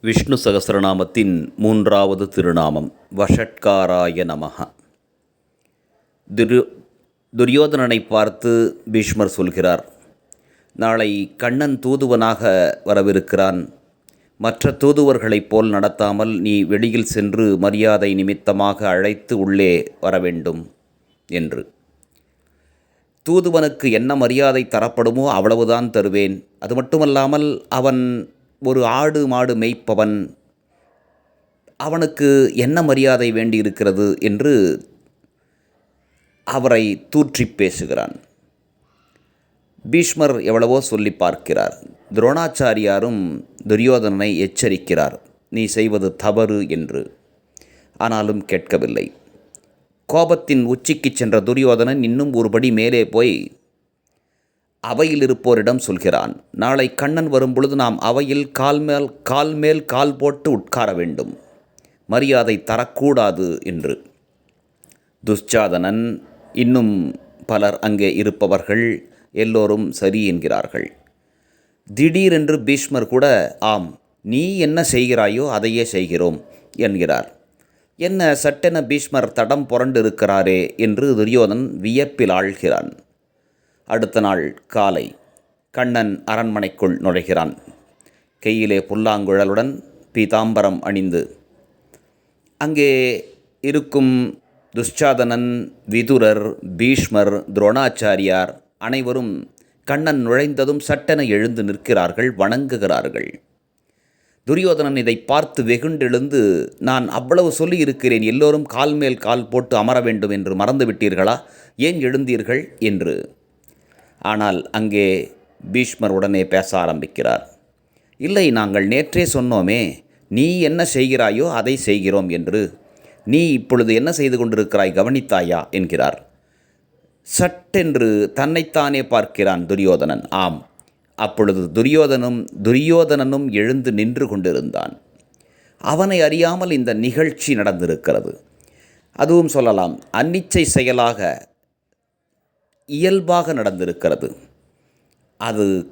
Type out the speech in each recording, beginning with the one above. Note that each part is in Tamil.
விஷ்ணு சகஸ்ரநாமத்தின் மூன்றாவது திருநாமம் வஷட்காராய நமஹ. துரு துரியோதனனை பார்த்து பீஷ்மர் சொல்கிறார் நாளை கண்ணன் தூதுவனாக வரவிருக்கிறான். மற்ற தூதுவர்களைப் போல் நடத்தாமல் நீ வெளியில் சென்று மரியாதை நிமித்தமாக அழைத்து உள்ளே வர வேண்டும் என்று. தூதுவனுக்கு என்ன மரியாதை தரப்படுமோ அவ்வளவுதான் தருவேன். அது மட்டுமல்லாமல் அவன் ஒரு ஆடு மாடு மேய்ப்பவன் அவனுக்கு என்ன மரியாதை வேண்டியிருக்கிறது என்று அவரை தூற்றி பேசுகிறான். பீஷ்மர் எவ்வளவோ சொல்லி பார்க்கிறார். துரோணாச்சாரியாரும் துரியோதனனை எச்சரிக்கிறார். நீ செய்வது தவறு என்று. ஆனாலும் கேட்கவில்லை. கோபத்தின் உச்சிக்கு சென்ற துரியோதனன் இன்னும் ஒருபடி மேலே போய் அவையில் இருப்போரிடம் சொல்கிறான். நாளை கண்ணன் வரும்பொழுது நாம் அவையில் கால் மேல் கால் மேல் கால் போட்டு உட்கார வேண்டும். மரியாதை தரக்கூடாது என்று. துஷ்சாதனன் இன்னும் பலர் அங்கே இருப்பவர்கள் எல்லோரும் சரி என்கிறார்கள். திடீரென்று பீஷ்மர் கூட ஆம் நீ என்ன செய்கிறாயோ அதையே செய்கிறோம் என்கிறார். என்ன சட்டென பீஷ்மர் தடம் புரண்டு இருக்கிறாரே? என்று துரியோதன் வியப்பில் ஆழ்கிறான். அடுத்த நாள் காலை கண்ணன் அரண்மனைக்குள் நுழைகிறான். கையிலே புல்லாங்குழலுடன் பீதாம்பரம் அணிந்து அங்கே இருக்கும் துஷ்சாதனன் விதுரர் பீஷ்மர் துரோணாச்சாரியார் அனைவரும் கண்ணன் நுழைந்ததும் சட்டென எழுந்து நிற்கிறார்கள் வணங்குகிறார்கள். துரியோதனன் இதை பார்த்து வெகுண்டெழுந்து நான் அவ்வளவு சொல்லி இருக்கிறேன் எல்லோரும் கால் மேல் கால் போட்டு அமர வேண்டும் என்று மறந்துவிட்டீர்களா? ஏன் எழுந்தீர்கள்? என்று ஆனால் அங்கே பீஷ்மர் உடனே பேச ஆரம்பிக்கிறார். இல்லை நாங்கள் நேற்றே சொன்னோமே நீ என்ன செய்கிறாயோ அதை செய்கிறோம் என்று. நீ இப்பொழுது என்ன செய்து கொண்டிருக்கிறாய் கவனித்தாயா? என்கிறார். சட்டென்று தன்னைத்தானே பார்க்கிறான் துரியோதனன். ஆம் அப்பொழுது துரியோதனும் துரியோதனனும் எழுந்து நின்று கொண்டிருந்தான். அவனை அறியாமல் இந்த நிகழ்ச்சி நடந்திருக்கிறது. அதுவும் சொல்லலாம் அன்னிச்சை செயலாக இயல்பாக நடந்திருக்கிறது. அது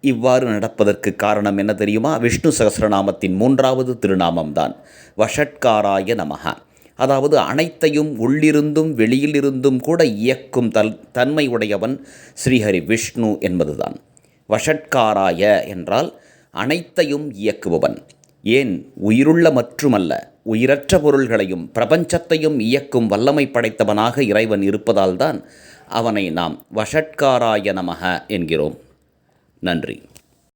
இவ்வாறு நடப்பதற்கு காரணம் என்ன தெரியுமா? விஷ்ணு சகசிரநாமத்தின் மூன்றாவது திருநாமம்தான். வஷட்காராய நமக அதாவது அனைத்தையும் உள்ளிருந்தும் வெளியிலிருந்தும் கூட இயக்கும் தல் தன்மை உடையவன் ஸ்ரீஹரி விஷ்ணு என்பதுதான். வஷட்காராய என்றால் அனைத்தையும் இயக்குபவன். ஏன்? உயிருள்ள மற்றுமல்ல. உயிரற்ற பொருள்களையும் பிரபஞ்சத்தையும் இயக்கும் வல்லமை படைத்தவனாக இறைவன் இருப்பதால்தான் அவனை நாம் வஷட்காராய நமக என்கிறோம். நன்றி.